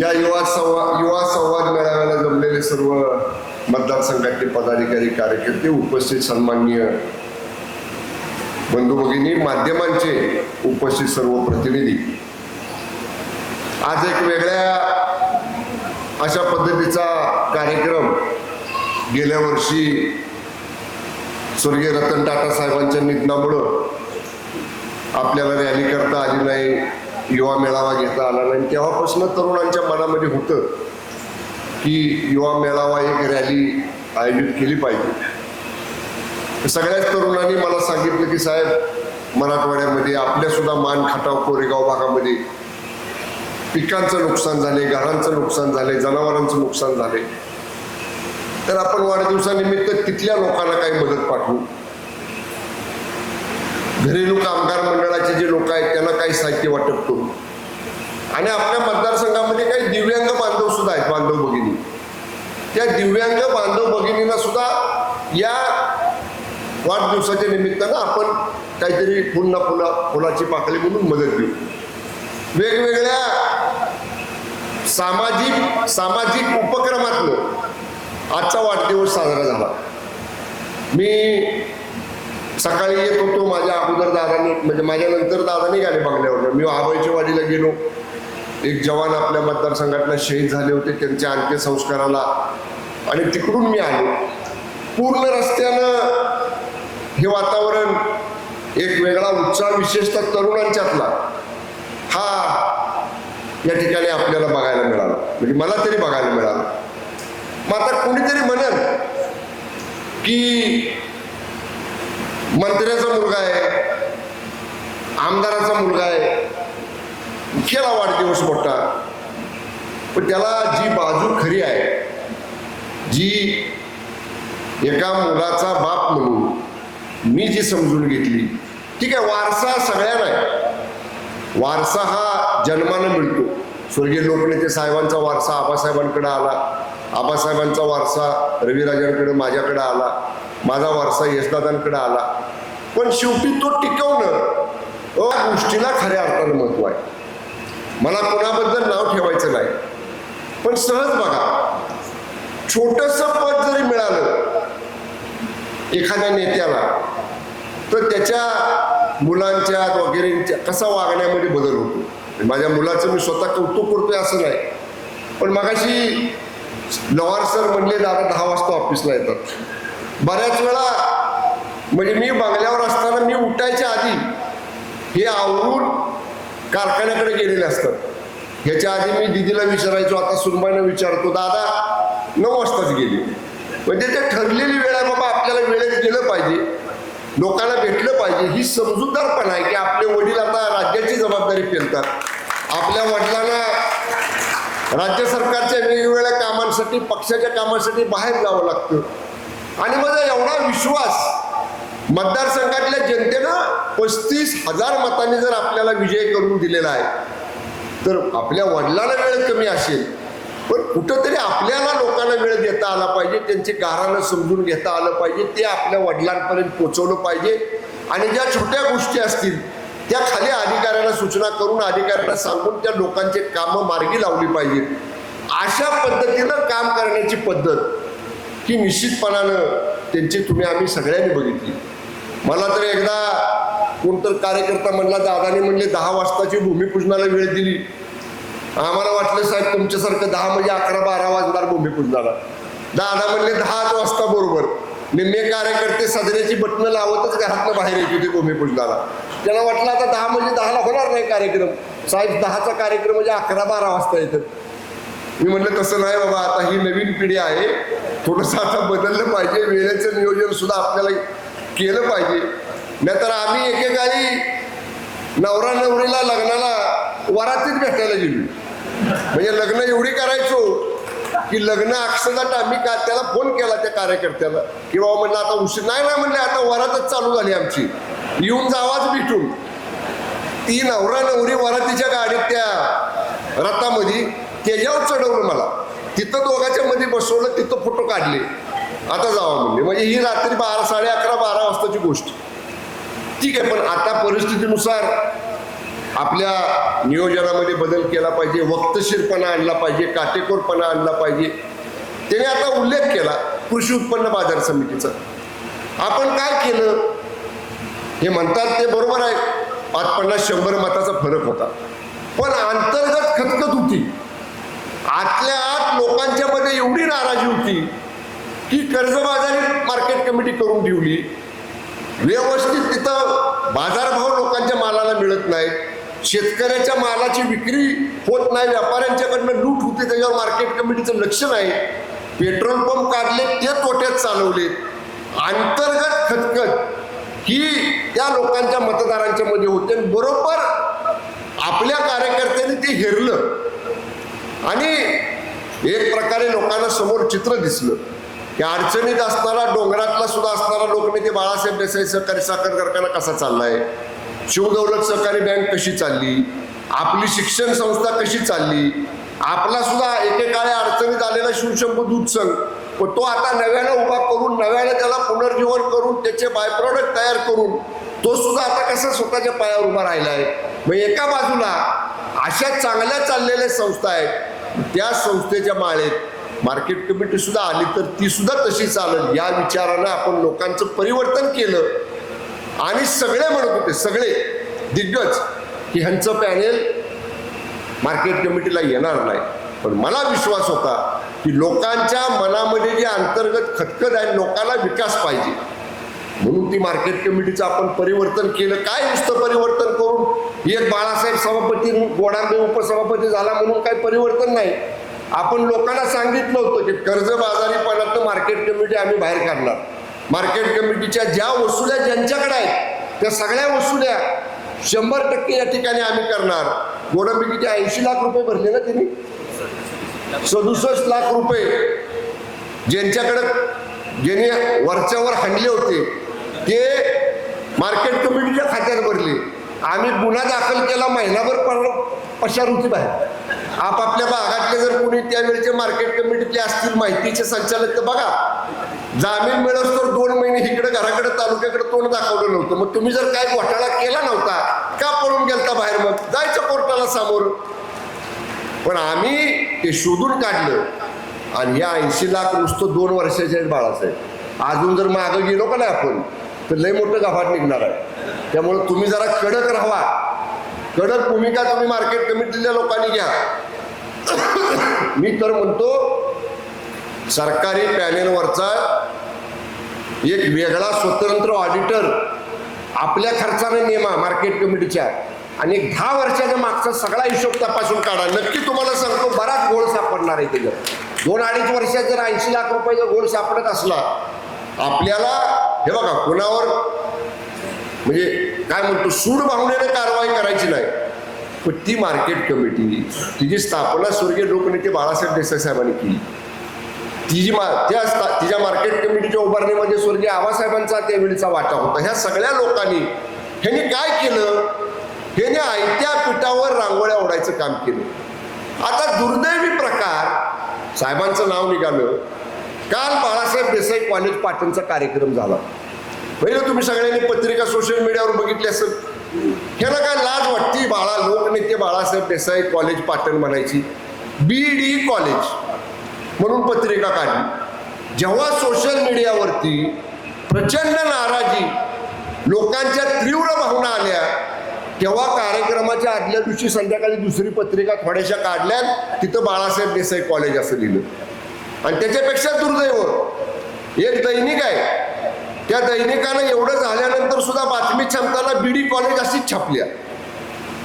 या युवा संवाद युवा संवाद मेळाव्याला जमलेले सर्व मतदारसंघातले पदाधिकारी कार्यकर्ते उपस्थित सन्माननीय बंधू भगिनी माध्यमांचे उपस्थित सर्व प्रतिनिधी. आज एक वेगळ्या अशा पद्धतीचा कार्यक्रम गेल्या वर्षी स्वर्गीय रतन टाटा साहेबांच्या निधनामुळं आपल्याला रॅली करता आली नाही. युवा मेळावा घेता आला नाही. तेव्हापासून तरुणांच्या मनामध्ये होतं की युवा मेळावा एक रॅली आयोजित केली पाहिजे. सगळ्याच तरुणांनी मला सांगितलं की साहेब मराठवाड्यामध्ये आपल्यासुद्धा मान खटाव कोरेगाव भागामध्ये पिकांचं नुकसान झाले घरांचं नुकसान झाले जनावरांचं नुकसान झाले. तर आपण वाढदिवसानिमित्त तिथल्या लोकांना काही मदत पाठवू. घरेलू कामगार मंडळाचे जे लोक आहेत त्यांना काही साहित्य वाटप करू आणि आपल्या मतदारसंघामध्ये काही दिव्यांग बांधव सुद्धा आहेत बांधव भगिनी. त्या दिव्यांग बांधव भगिनींना सुद्धा या वाढदिवसाच्या निमित्तानं आपण काहीतरी पुन्हा पुन्हा फुलाची पाकळी म्हणून मदत देऊ. वेगवेगळ्या सामाजिक सामाजिक उपक्रमातून आजचा वाढदिवस साजरा झाला. मी सकाळी येत होतो माझ्या अगोदर दादानी म्हणजे माझ्या नंतर दादा निघाले बंगल्यावर मी आबाईच्या वाडीला गेलो. एक जवान आपल्या मतदारसंघातला शहीद झाले होते त्यांच्या अंत्यसंस्काराला आणि तिकडून मी आलो. पूर्ण रस्त्यानं हे वातावरण एक वेगळा उत्साह विशेषतः तरुणांच्यातला हा या ठिकाणी आपल्याला बघायला मिळाला. म्हणजे मला तरी बघायला मिळालं. मग आता कोणीतरी म्हणेल की मंत्र्याचा मुलगा आहे. आमदाराचा मुलगा आहे. केला वाढदिवस मोठा. पण त्याला जी बाजू खरी आहे जी एका मुलाचा बाप म्हणून मी जी समजून घेतली ठीक आहे वारसा सगळ्यांना आहे. वारसा हा जन्मानं मिळतो. स्वर्गीय लोकनेते साहेबांचा वारसा आबासाहेबांकडे आला. आबासाहेबांचा वारसा रविराजांकडे माझ्याकडे आला. माझा वारसा यशदादांकडे आला. पण शेवटी तो टिकवणं या गोष्टीला खऱ्या अर्थानं महत्त्व आहे. मला कोणाबद्दल नाव ठेवायचं नाही. पण सहज बघा छोटस पद जरी मिळालं एखाद्या नेत्याला तर त्याच्या मुलांच्या वगैरेंच्या कसा वागण्यामध्ये बदल होतो? माझ्या मुलाचं मी स्वतः कौतुक करतोय असं नाही. पण मगाशी लवार सर म्हणले दादा दहा वाजता ऑफिसला येतात. बऱ्याच वेळा म्हणजे मी बंगल्यावर असताना मी उठायच्या आधी हे आवरून कारखान्याकडे गेलेले असतात. ह्याच्या आधी मी दिदीला विचारायचो आता सुनबाईनं विचारतो दादा नऊ वाजताच गेली. म्हणजे ते ठरलेली वेळ आहे बाबा आपल्याला वेळेत गेलं पाहिजे लोकांना भेटलं पाहिजे. ही समजूतदारपण आहे की आपले वडील आता राज्याची जबाबदारी पेलतात. आपल्या वडिलांना राज्य सरकारच्या वेगवेगळ्या कामांसाठी पक्षाच्या कामासाठी बाहेर जावं लागतं. आणि माझा एवढा विश्वास मतदारसंघातल्या जनतेनं पस्तीस हजार मतांनी जर आपल्याला विजय करून दिलेला आहे तर आपल्या वडिलांना वेळ कमी असेल. पण कुठंतरी आपल्याला लोकांना वेळ देता आला पाहिजे त्यांचे गारानं समजून घेता आलं पाहिजे ते आपल्या वडिलांपर्यंत पोचवलं पाहिजे. आणि ज्या छोट्या गोष्टी असतील त्या खाली अधिकाऱ्यांना सूचना करून अधिकाऱ्यांना सांगून त्या लोकांचे कामं मार्गी लावली पाहिजेत अशा पद्धतीनं काम करण्याची पद्धत ही निश्चितपणानं त्यांची तुम्ही आम्ही सगळ्यांनी बघितली. मला तर एकदा कोणतर कार्यकर्ता म्हणला दादाने म्हणले दहा वाजताची भूमिपूजनाला वेळ दिली. आम्हाला वाटलं साहेब तुमच्यासारखं दहा म्हणजे अकरा बारा वाजणार भूमिपूजनाला. दादा म्हणले दहाच वाजता बरोबर. निम्मे कार्यकर्ते सजण्याची बटणं लावतच घरातनं बाहेर येत होते भूमिपूजनाला. त्यांना वाटलं आता दहा म्हणजे दहाला होणार नाही कार्यक्रम. साहेब दहाचा कार्यक्रम म्हणजे अकरा बारा वाजता येतात. मी म्हटलं तसं नाही बाबा आता ही नवीन पिढी आहे. थोडंसं आता बदललं पाहिजे. वेळेचं नियोजन सुद्धा आपल्याला केलं पाहिजे. नाहीतर आम्ही एकेकाळी नवरा नवरीला लग्नाला वरातीच भेटायला गेलो. म्हणजे लग्न एवढी करायचो की लग्न अक्षरशः आम्ही का त्याला फोन केला त्या कार्यकर्त्याला की बाबा म्हणलं आता उशीर नाही ना म्हणले आता वरातच चालू झाली आमची. येऊन जावाच भेटून. ती नवरा नवरी वरातीच्या गाडीत त्या रथामध्ये त्याच्यावर चढवलं मला. तिथं दोघाच्या मध्ये बसवलं तिथं फोटो काढले. आता जावा म्हणले. म्हणजे ही रात्री बारा साडे अकरा बारा वाजताची गोष्ट. ठीक आहे पण आता परिस्थितीनुसार आपल्या नियोजनामध्ये बदल केला पाहिजे वक्तशीरपणा आणला पाहिजे काटेकोरपणा आणला पाहिजे. त्याने आता उल्लेख केला कृषी उत्पन्न बाजार समितीचा. आपण काय केलं? हे म्हणतात ते बरोबर आहे. पाच पन्नास शंभर मताचा फरक होता. पण अंतर्गत खतखत होती. आतल्या आत लोकांच्या मध्ये एवढी नाराजी होती ही कर्जबाजारी मार्केट कमिटी करून ठेवली. व्यवस्थित तिथं बाजारभाव लोकांच्या मालाला मिळत नाही शेतकऱ्याच्या मालाची विक्री होत नाही. व्यापाऱ्यांच्याकडनं लूट होते. त्याच्यावर मार्केट कमिटीचं लक्ष नाही. पेट्रोल पंप काढले ते तोट्यात चालवले. अंतर्गत खतखत ही त्या लोकांच्या मतदारांच्या मध्ये होते. आणि बरोबर आपल्या कार्यकर्त्यांनी ते हेरलं. आणि एक प्रकारे लोकांना समोर चित्र दिसलं. की अडचणीत असणारा डोंगरातला सुद्धा असणारा लोकनेते बाळासाहेब देसाई सहकारी साखर कारखाना कसा चाललाय? शिवदौलत सहकारी बँक कशी चालली? आपली शिक्षण संस्था कशी चालली? आपला सुद्धा एकेकाळी अडचणीत आलेला शिवशंभू दूध संघ पण तो आता नव्यानं उभा करून नव्यानं त्याला पुनर्जीवन करून त्याचे बाय प्रॉडक्ट तयार करून तो सुद्धा आता कसा स्वतःच्या पायावर उभा राहिला आहे मग एका बाजूला अशा चांगल्या चाललेल्या संस्था आहेत त्या संस्थेच्या माळेत मार्केट कमिटी सुद्धा आली तर ती सुद्धा तशी चालेल. या विचारानं आपण लोकांचं परिवर्तन केलं. आणि सगळे म्हणत होते सगळे दिग्गज की ह्यांचं पॅनेल मार्केट कमिटीला येणार नाही. पण मला विश्वास होता की लोकांच्या मनामध्ये जे अंतर्गत खतखत आहे लोकांना विकास पाहिजे. म्हणून ती मार्केट कमिटीचं आपण परिवर्तन केलं. काय नुसतं परिवर्तन करून? एक बाळासाहेब सभापती गोडांबे उपसभापती झाला म्हणून काही परिवर्तन नाही. आपण लोकांना सांगितलं होतं की कर्जबाजारीपणातनं मार्केट कमिटी आम्ही बाहेर काढणार. मार्केट कमिटीच्या ज्या वसुल्या ज्यांच्याकडे आहेत त्या सगळ्या वसुल्या शंभर टक्के या ठिकाणी आम्ही करणार. गोडंबिकीचे ऐंशी लाख रुपये भरले ना त्यांनी सदुसष्ट लाख रुपये. ज्यांच्याकडे ज्यांनी वरच्यावर हाणले होते ते मार्केट कमिटीच्या खात्यात भरले. आम्ही गुन्हा दाखल केला महिनाभर पर पशार बाहेर. आपापल्या भागातले जर कोणी त्यावेळेचे मार्केट कमिटीतले असतील माहितीचे संचालक तर बघा जामीन मिळत तर दोन महिने इकडे घराकडे तालुक्याकडे तोंड दाखवलं नव्हतं. मग तुम्ही जर काय घोटाळा केला नव्हता का पळून गेलता बाहेर मग? जायचं कोर्टाला समोर. पण आम्ही ते शोधून काढलं. आणि या ऐंशी लाख नुसतं दोन वर्षाचे आहेत बाळासाहेब. अजून जर मागं गेलो का नाही आपण तर लय मोठं गाफाट निघणार आहे. त्यामुळे तुम्ही जरा कडक राहा. कडक भूमिका तुम्ही मार्केट कमिटीतल्या लोकांनी घ्या. मी तर म्हणतो सरकारी पॅनेलवरचा एक वेगळा स्वतंत्र ऑडिटर आपल्या खर्चाने नेमा मार्केट कमिटीच्या. आणि दहा वर्षाच्या मागचा सगळा हिशोब तपासून काढा. नक्की तुम्हाला सांगतो बराच गोळ सापडणार आहे त्याच्यात. दोन अडीच वर्षात जर ऐंशी लाख रुपयाचा गोळ सापडत असला आपल्याला हे बघा कुणावर म्हणजे काय म्हणतो सूड भावनेने कारवाई करायची नाही. पण ती मार्केट कमिटी तिची स्थापना स्वर्गीय लोकनेते बाळासाहेब देसाई साहेबांनी केली. तिची मा त्या तिच्या मार्केट कमिटीच्या उभारणीमध्ये स्वर्गीय आबासाहेबांचा त्यावेळीचा वाटा होता. ह्या सगळ्या लोकांनी ह्यांनी काय केलं? ह्याने आयत्या पिठावर रांगोळ्या ओढायचं काम केलं. आता दुर्दैवी प्रकार साहेबांचं नाव निघालं. काल बाळासाहेब देसाई कॉलेज पाटणचा कार्यक्रम झाला. पहिलं तुम्ही सगळ्यांनी पत्रिका सोशल मीडियावर बघितली असेल. ह्याला काय लाज वाटती बाळा? लोकनेते बाळासाहेब देसाई कॉलेज पाटण म्हणायची. बी डी कॉलेज म्हणून पत्रिका काढली. जेव्हा सोशल मीडियावरती प्रचंड नाराजी लोकांच्या तीव्र भावना आल्या तेव्हा कार्यक्रमाच्या आदल्या दिवशी संध्याकाळी दुसरी पत्रिका थोड्याशा काढल्यात तिथं बाळासाहेब देसाई कॉलेज असं लिहिलं. आणि त्याच्यापेक्षा दुर्दैव एक दैनिक आहे. त्या दैनिकानं एवढं झाल्यानंतर सुद्धा बातमी छापताना बी डी कॉलेज अशीच छापल्या.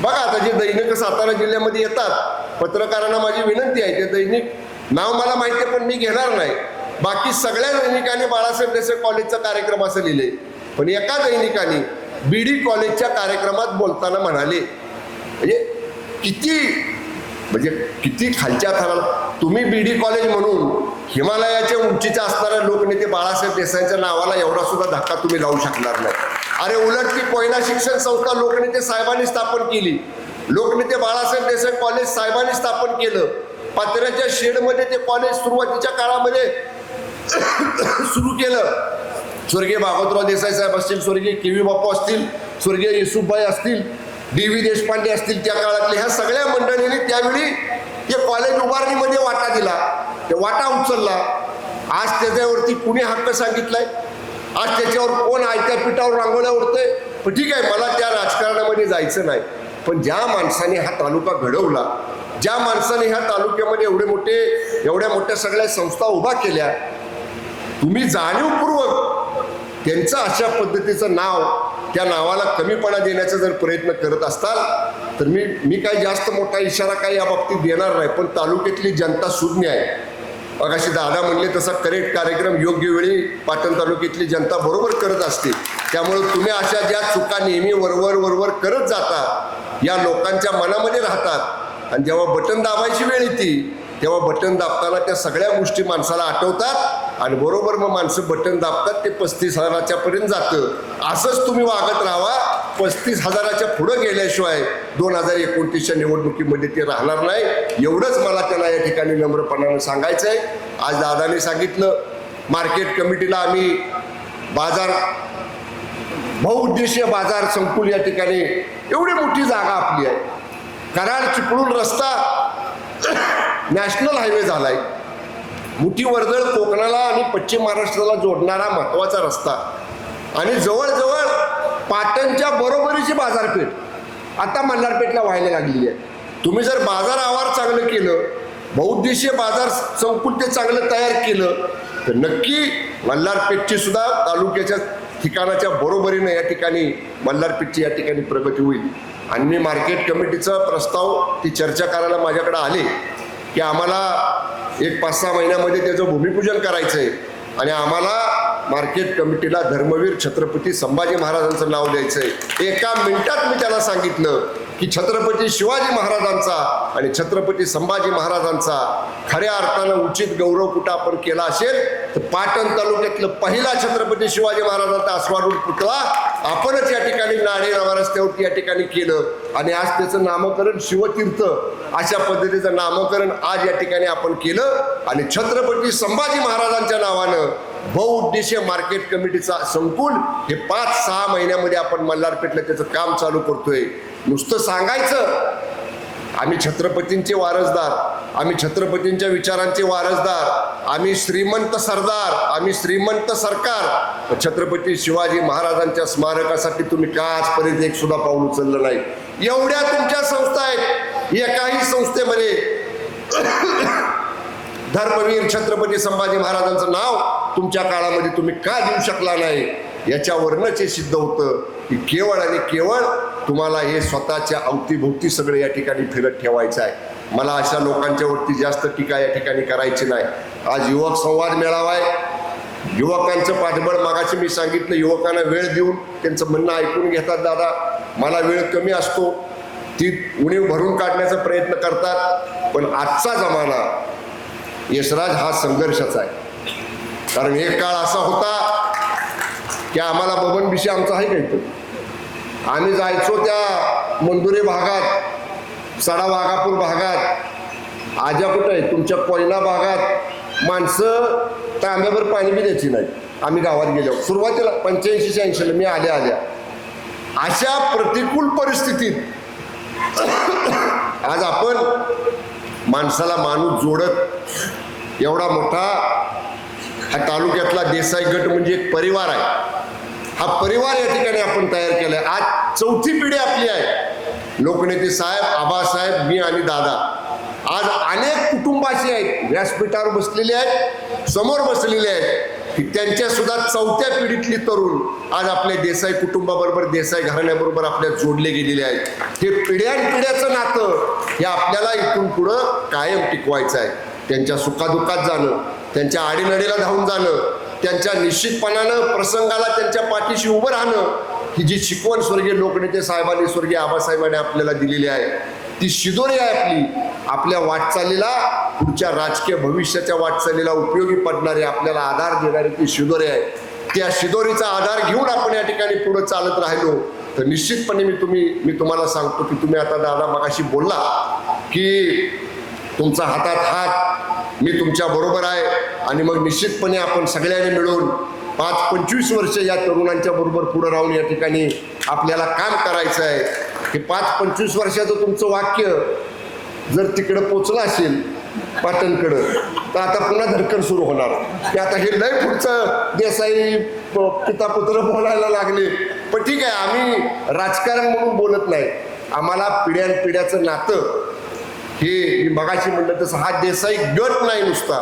बघा आता जे दैनिक सातारा जिल्ह्यामध्ये येतात पत्रकारांना माझी विनंती आहे ते दैनिक नाव मला माहिती आहे पण मी घेणार नाही. बाकी सगळ्या दैनिकांनी बाळासाहेब देसाई कॉलेजचा कार्यक्रम असं लिहिले. पण एका दैनिकाने बी डी कॉलेजच्या कार्यक्रमात बोलताना म्हणाले म्हणजे किती म्हणजे किती खालच्या थराला तुम्ही बी डी कॉलेज म्हणून हिमालयाच्या उंचीच्या असणाऱ्या लोकनेते बाळासाहेब देसाईच्या नावाला एवढा सुद्धा धक्का तुम्ही लावू शकणार नाही. अरे उलट ती कोयना शिक्षण संस्था लोकनेते साहेबांनी स्थापन केली. लोकनेते बाळासाहेब देसाई कॉलेज साहेबांनी स्थापन केलं. पात्र्याच्या शेडमध्ये ते कॉलेज सुरुवातीच्या काळामध्ये सुरू केलं. स्वर्गीय भागवतराव देसाई साहेब असतील स्वर्गीय के व्ही बापू असतील स्वर्गीय येसुफबाई असतील डी व्ही देशपांडे असतील त्या काळातले ह्या सगळ्या मंडळींनी त्यावेळी हे कॉलेज उभारणीमध्ये वाटा दिला ते वाटा उचलला. आज त्याच्यावरती कुणी हक्क सांगितलाय? आज त्याच्यावर कोण आयत्या पिठावर रांगोळ्या उडतंय पण ठीक आहे मला त्या राजकारणामध्ये जायचं नाही. पण ज्या माणसाने हा तालुका घडवला ज्या माणसाने ह्या तालुक्यामध्ये एवढे मोठे एवढ्या मोठ्या सगळ्या संस्था उभा केल्या तुम्ही जाणीवपूर्वक त्यांचं अशा पद्धतीचं नाव त्या नावाला कमीपणा देण्याचा जर प्रयत्न करत असताल तर मी मी काही जास्त मोठा इशारा काही या बाबतीत देणार नाही पण तालुक्यातली जनता सुज्ञ आहे. मग अशी दादा म्हणले तसा करेक्ट कार्यक्रम योग्य वेळी पाटण तालुक्यातली जनता बरोबर करत असते. त्यामुळे तुम्ही अशा ज्या चुका नेहमी वरवर वरवर करत जाता या लोकांच्या मनामध्ये राहतात. आणि जेव्हा बटन दाबायची वेळ येते तेव्हा बटन दाबताना त्या सगळ्या गोष्टी माणसाला आठवतात आणि बरोबर मग माणसं बटन दाबतात ते पस्तीस हजाराच्या पर्यंत जातं. असंच तुम्ही वागत राहा. पस्तीस हजाराच्या पुढं गेल्याशिवाय दोन हजार एकोणतीसच्या निवडणुकीमध्ये ते राहणार नाही. एवढंच मला त्याला या ठिकाणी नम्रपणानं सांगायचं आहे आज दादाने सांगितलं मार्केट कमिटीला आम्ही बाजार बहुउद्देशीय बाजार संकुल या ठिकाणी एवढी मोठी जागा आपली आहे. कराड चिपळूण रस्ता नॅशनल हायवे झालाय. मुठी वर्दळ कोकणाला आणि पश्चिम महाराष्ट्राला जोडणारा महत्त्वाचा रस्ता. आणि जवळजवळ पाटणच्या बरोबरीची बाजारपेठ. आता मल्हारपेठला व्हायला लागलेली आहे. तुम्ही जर बाजार आवार चांगलं केलं बहुउद्देशीय बाजार संकुल ते चांगलं तयार केलं तर नक्की मल्हारपेठची सुद्धा तालुक्याच्या ठिकाणाच्या बरोबरीनं या ठिकाणी मल्हारपेठची या ठिकाणी प्रगती होईल. आणि मी मार्केट कमिटीचा प्रस्ताव ती चर्चा करायला माझ्याकडे आले की आम्हाला एक पाच सहा महिन्यामध्ये त्याचं भूमिपूजन करायचं आहे आणि आम्हाला मार्केट कमिटीला धर्मवीर छत्रपती संभाजी महाराजांचं नाव द्यायचं आहे एका मिनिटात मी त्याला सांगितलं की छत्रपती शिवाजी महाराजांचा आणि छत्रपती संभाजी महाराजांचा खऱ्या अर्थानं उचित गौरव कुठं आपण केला असेल तर पाटण तालुक्यातलं पहिला छत्रपती शिवाजी महाराजांचा अश्वारूढ पुतळा आपणच या ठिकाणी नाणे नवा रस्त्यावरती या ठिकाणी केलं. आणि आज त्याचं नामकरण शिवतीर्थ अशा पद्धतीचं नामकरण आज या ठिकाणी आपण केलं. आणि छत्रपती संभाजी महाराजांच्या नावानं बहुउद्देशीय मार्केट कमिटीचा संकुल हे पाच सहा महिन्यामध्ये आपण मल्हारपेठला त्याचं काम चालू करतोय. नुसतं सांगायचं. आम्ही छत्रपतींचे वारसदार आम्ही छत्रपतींच्या विचारांचे वारसदार आम्ही श्रीमंत सरदार आम्ही श्रीमंत सरकार. छत्रपती शिवाजी महाराजांच्या स्मारकासाठी तुम्ही का आजपर्यंत एक सुद्धा पाऊल उचललं नाही? एवढ्या तुमच्या संस्था आहेत. या काही संस्थेमध्ये धर्मवीर छत्रपती संभाजी महाराजांचं नाव तुमच्या काळामध्ये तुम्ही का देऊ शकला नाही? याच्यावरनंच हे सिद्ध होतं की केवळ आणि केवळ तुम्हाला हे स्वतःच्या अवतीभोवती सगळं या ठिकाणी फिरत ठेवायचं आहे. मला अशा लोकांच्या वरती जास्त टीका या ठिकाणी करायची नाही. आज युवक संवाद मेळावा आहे युवकांचं पाठबळ मागाशी मी सांगितलं युवकांना वेळ देऊन त्यांचं म्हणणं ऐकून घेतात दादा. मला वेळ कमी असतो. ती उणीव भरून काढण्याचा प्रयत्न करतात. पण आजचा जमाना यशराज हा संघर्षाचा आहे. कारण एक काळ असा होता की आम्हाला बबन बिशी आमचा आहे काही आम्ही जायचो त्या मंदुरे भागात सडा वाघापूर भागात आजा कुठं आहे? तुमच्या कोयना भागात माणसं तांब्यावर पाणी बी द्यायची नाही आम्ही गावात गेलो. सुरुवातीला पंच्याऐंशी शहाऐंशीला मी आल्या आल्या. अशा प्रतिकूल परिस्थितीत आज आपण माणसाला माणूस जोडत एवढा मोठा हा तालुक्यातला देसाई गट म्हणजे एक परिवार आहे. हा परिवार या ठिकाणी आपण तयार केलाय. आज चौथी पिढी आपली आहे. लोकनेते साहेब आबासाहेब मी आणि दादा. आज अनेक कुटुंबाचे आहेत. व्यासपीठावर बसलेले आहेत समोर बसलेले आहेत. की त्यांच्या सुद्धा चौथ्या पिढीतली तरुण आज आपल्या देसाई कुटुंबाबरोबर देसाई घराण्याबरोबर आपल्या जोडले गेलेले आहेत. हे पिढ्यानपिढ्याचं नातं हे आपल्याला इथून पुढं कायम टिकवायचं आहे. त्यांच्या सुखादुःखात जाणं त्यांच्या आडीनडीला धावून जाणं त्यांच्या निश्चितपणानं प्रसंगाला त्यांच्या पाठीशी उभं राहणं ही जी शिकवण स्वर्गीय लोकनेते साहेबांनी स्वर्गीय आबासाहेबांनी आपल्याला दिलेली आहे ती शिदोरी आहे आपली. आपल्या वाटचालीला पुढच्या राजकीय भविष्याच्या वाटचालीला उपयोगी पडणारी आपल्याला आधार देणारी ती शिदोरी आहे. त्या शिदोरीचा आधार घेऊन आपण या ठिकाणी पुढे चालत राहिलो. तर निश्चितपणे मी तुम्ही मी तुम्हाला सांगतो की तुम्ही आता दादा मगाशी बोलला की तुमचा हातात हात मी तुमच्या बरोबर आहे. आणि मग निश्चितपणे आपण सगळ्यांनी मिळून पाच पंचवीस वर्ष या तरुणांच्या बरोबर पुढं राहून या ठिकाणी आपल्याला काम करायचं आहे. हे पाच पंचवीस वर्षाचं तुमचं वाक्य जर तिकडं पोचलं असेल पाटणकडं तर आता पुन्हा धडकन सुरू होणार. की आता हे लय पुढचं देसाई प- पिता पुत्र बोलायला लागले. पण ठीक आहे आम्ही राजकारण म्हणून बोलत नाही. आम्हाला पिढ्यानपिढ्याचं नातं हे मी मगाशी म्हणलं तसं हा देसाई गट नाही नुसता.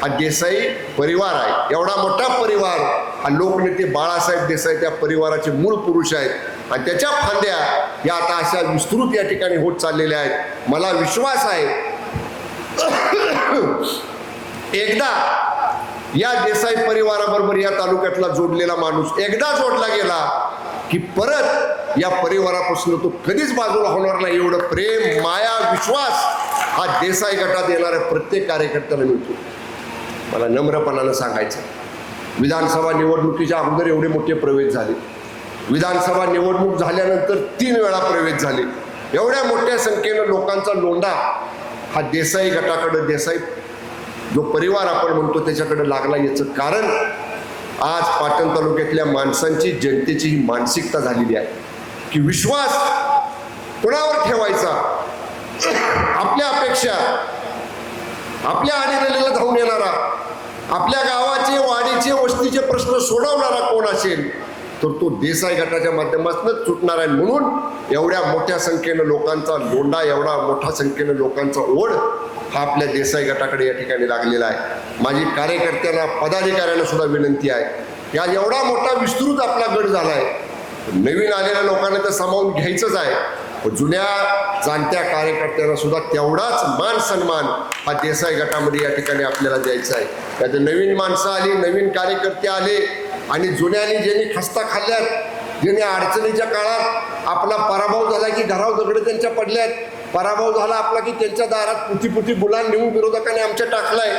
हा देसाई परिवार आहे. एवढा मोठा परिवार. हा लोकनेते बाळासाहेब देसाई त्या परिवाराचे मूळ पुरुष आहेत. आणि त्याच्या फांद्या या आता अशा विस्तृत या ठिकाणी होत चाललेल्या आहेत. मला विश्वास आहे. एकदा या देसाई परिवाराबरोबर या तालुक्यातला जोडलेला माणूस एकदा जोडला गेला की परत या परिवारापासून तो कधीच बाजूला होणार नाही. एवढं प्रेम माया विश्वास हा देसाई गटात येणाऱ्या प्रत्येक कार्यकर्त्याला मिळतो. मला नम्रपणानं सांगायचं विधानसभा निवडणुकीच्या अगोदर एवढे मोठे प्रवेश झाले. विधानसभा निवडणूक झाल्यानंतर तीन वेळा प्रवेश झाले. एवढ्या मोठ्या संख्येनं लोकांचा लोंढा हा देसाई गटाकडं देसाई जो परिवार आपण म्हणतो त्याच्याकडे लागला याचं कारण आज पाटण तालुक्यातल्या माणसांची जनतेची ही मानसिकता झालेली आहे. की विश्वास कोणावर ठेवायचा? आपल्या अपेक्षा आपल्या आडीनलीला धावून येणारा आपल्या गावाचे वाडीचे वस्तीचे प्रश्न सोडवणारा कोण असेल? तर तो देसाई गटाच्या माध्यमातूनच सुटणार आहे म्हणून एवढ्या मोठ्या संख्येनं लोकांचा लोंढा एवढा मोठ्या संख्येनं लोकांचा ओढ हा आपल्या देसाई गटाकडे या ठिकाणी लागलेला आहे. माझी कार्यकर्त्यांना पदाधिकाऱ्यांना सुद्धा विनंती आहे या एवढा मोठा विस्तृत आपला गट झाला आहे नवीन आलेल्या लोकांना तर सामावून घ्यायचंच आहे. जुन्या जाणत्या कार्यकर्त्यांना सुद्धा तेवढाच मान सन्मान हा देसाई गटामध्ये या ठिकाणी आपल्याला द्यायचा आहे. त्यात नवीन माणसं आली नवीन कार्यकर्ते आले आणि जुन्याने ज्यांनी खस्ता खाल्ल्यात ज्यांनी अडचणीच्या काळात आपला पराभव झाला की घराव दगडे त्यांच्या पडल्यात पराभव झाला आपला की त्यांच्या दारात पुती पुती बुलान नेऊन विरोधकाने आमच्या टाकलाय.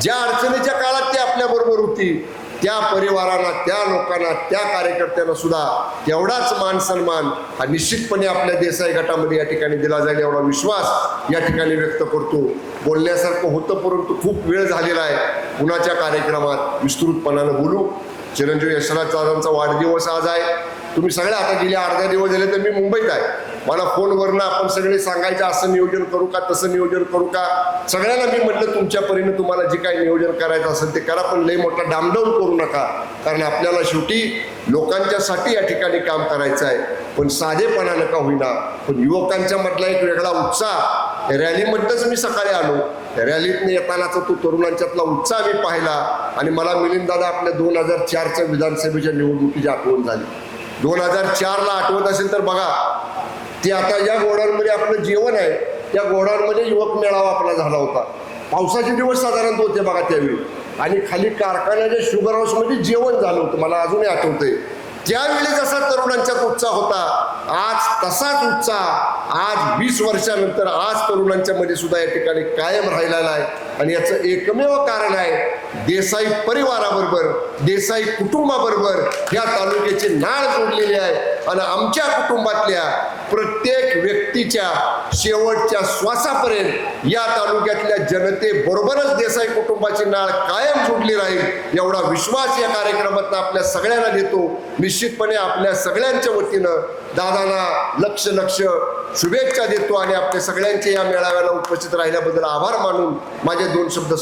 ज्या अडचणीच्या काळात ते आपल्या बरोबर होती त्या परिवारांना त्या लोकांना त्या कार्यकर्त्यांना सुद्धा तेवढाच मान सन्मान हा निश्चितपणे आपल्या देसाई गटामध्ये या ठिकाणी दिला जाईल एवढा विश्वास या ठिकाणी व्यक्त करतो. बोलण्यासारखं होतं परंतु खूप वेळ झालेला आहे. कुणाच्या कार्यक्रमात विस्तृतपणानं बोलू? चिरंजीव यशराज दादांचा वाढदिवस आज आहे. तुम्ही सगळे आता गेले अर्धा दिवस झाले तर मी मुंबईत आहे. मला फोनवरनं आपण सगळे सांगायचं असं नियोजन करू का तसं नियोजन करू का? सगळ्यांना मी म्हटलं तुमच्या परीने तुम्हाला जे काही नियोजन करायचं असेल ते करा पण लई मोठा डामडाऊन करू नका. कारण आपल्याला शेवटी लोकांच्यासाठी या ठिकाणी काम करायचं आहे. पण साधेपणानं का होईना. पण युवकांच्या मधला एक वेगळा उत्साह. रॅलीमधनंच मी सकाळी आलो. रॅलीतनं येतानाचा तो तरुणांच्यातला उत्साह मी पाहिला आणि मला मिलिंददादा आपल्या दोन हजार चारच्या विधानसभेच्या निवडणुकीची आठवण झाली. दोन हजार चारला आठवत असेल तर बघा ते आता या गोडांमध्ये आपलं जेवण आहे त्या गोडांमध्ये युवक मेळावा आपला झाला होता. पावसाचे दिवस साधारण होते बघा त्यावेळी. आणि खाली कारखान्याच्या शुगर हाऊसमध्ये जेवण झालं होतं मला अजूनही आठवतंय. त्यावेळी जसा तरुणांच्यात उत्साह होता आज तसाच उत्साह आज वीस वर्षानंतर आज तरुणांच्या मध्ये सुद्धा या ठिकाणी कायम राहिलेला आहे. आणि याचं एकमेव कारण आहे देसाई परिवाराबरोबर देसाई कुटुंबाबरोबर या तालुक्याची नाळ जोडलेली आहे. आणि आमच्या कुटुंबातल्या प्रत्येक व्यक्तीच्या शेवटच्या श्वासापर्यंत या तालुक्यातल्या जनतेबरोबरच देसाई कुटुंबाची नाळ कायम जोडली राहील एवढा विश्वास या कार्यक्रमात आपल्या सगळ्यांना देतो. निश्चितपणे आपल्या सगळ्यांच्या वतीनं दादांना लक्ष लक्ष शुभेच्छा देतो आणि आपल्या सगळ्यांचे या मेळाव्याला उपस्थित राहिल्याबद्दल आभार मानून माझे दोन शब्द